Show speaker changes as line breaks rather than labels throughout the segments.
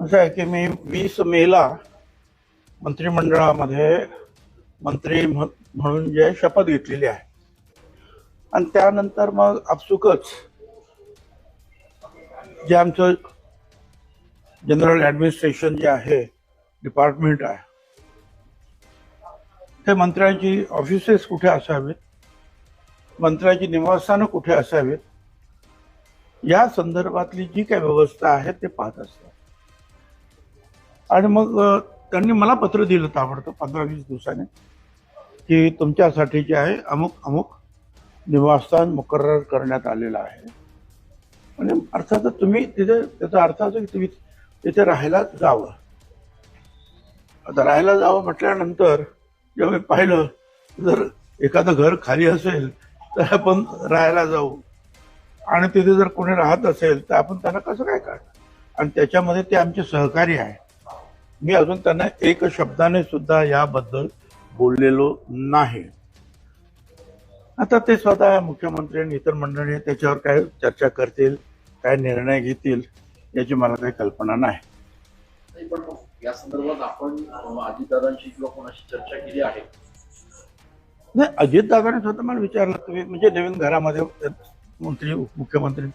असं आहे की मी वीस मेला मंत्रिमंडळामध्ये मंत्री म्हणून जे शपथ घेतलेली आहे. आणि त्यानंतर मग आपसुकच जे आमचं जनरल ॲडमिनिस्ट्रेशन जे आहे डिपार्टमेंट आहे ते मंत्र्यांची ऑफिसेस कुठे असावेत? मंत्र्यांची निवासस्थानं कुठे असावीत? या संदर्भातली जी काही व्यवस्था आहे ते पाहत असतात. आणि मग त्यांनी मला पत्र दिलं ताबडतोब पंधरा वीस दिवसाने की तुमच्यासाठी जे आहे अमुक अमुक निवासस्थान मुकर्र करण्यात आलेलं आहे. आणि अर्थातच तुम्ही तिथे त्याचा अर्थ असं की तुम्ही तिथे राहायला जावं. आता राहायला जावं म्हटल्यानंतर जेव्हा मी पाहिलं जर एखादं घर खाली असेल तर आपण राहायला जाऊ. आणि तिथे जर कोणी राहत असेल तर आपण त्यांना कसं काय काढणार आणि त्याच्यामध्ये ते आमचे सहकारी आहे मी अजून त्यांना एक शब्दाने सुद्धा याबद्दल बोललेलो नाही. आता ते स्वतः मुख्यमंत्री आणि इतर मंडळी त्याच्यावर काय चर्चा करतील काय निर्णय घेतील याची मला काही कल्पना नाही.
पण या संदर्भात आपण अजितदादांशी किंवा कोणाशी चर्चा केली आहे?
नाही अजितदादाने स्वतः मला विचारलं तुम्ही म्हणजे नवीन घरामध्ये मंत्री मुख्यमंत्री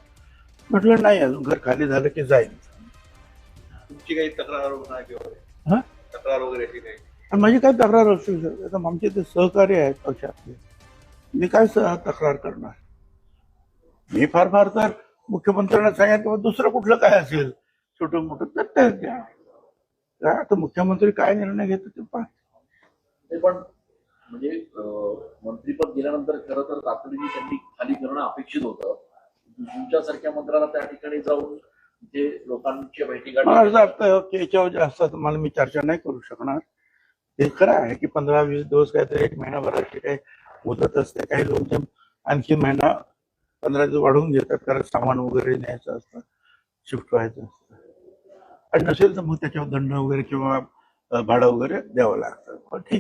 म्हटलं नाही अजून घर खाली झालं की जाईल.
तुमची काही तक्रार वगैरे किंवा
हा?
तक्रार वगैरे अशी काही?
आणि माझी काय तक्रार असू शकते आता आमचे ते सहकारी आहेत पक्षातले. मी काय सह तक्रार करणार? मी फार फार तर मुख्यमंत्र्यांना सांगितलं किंवा दुसरं कुठलं काय असेल छोटं मोठं तर ते द्या. काय आता मुख्यमंत्री काय निर्णय घेतो ते पहा.
ते पण म्हणजे मंत्रीपद गेल्यानंतर खरं तर तातडीने त्यांनी खाली करणं अपेक्षित होतं. तुमच्यासारख्या मंत्र्याला त्या ठिकाणी जाऊन तिथे लोकांच्या
भेटीगाठी असं याच्यावर जास्त मला मी चर्चा नाही करू शकणार. हे खरं आहे की पंधरा वीस दिवस काहीतरी एक महिनाभराची काही मुदत असते काही लोक आणखी महिना पंधरा दिवस वाढवून घेतात कारण सामान वगैरे न्यायचं असतं शिफ्ट व्हायचं असतं. आणि नसेल तर मग त्याच्यावर दंड वगैरे किंवा भाडं वगैरे द्यावं लागतं. पण ठीक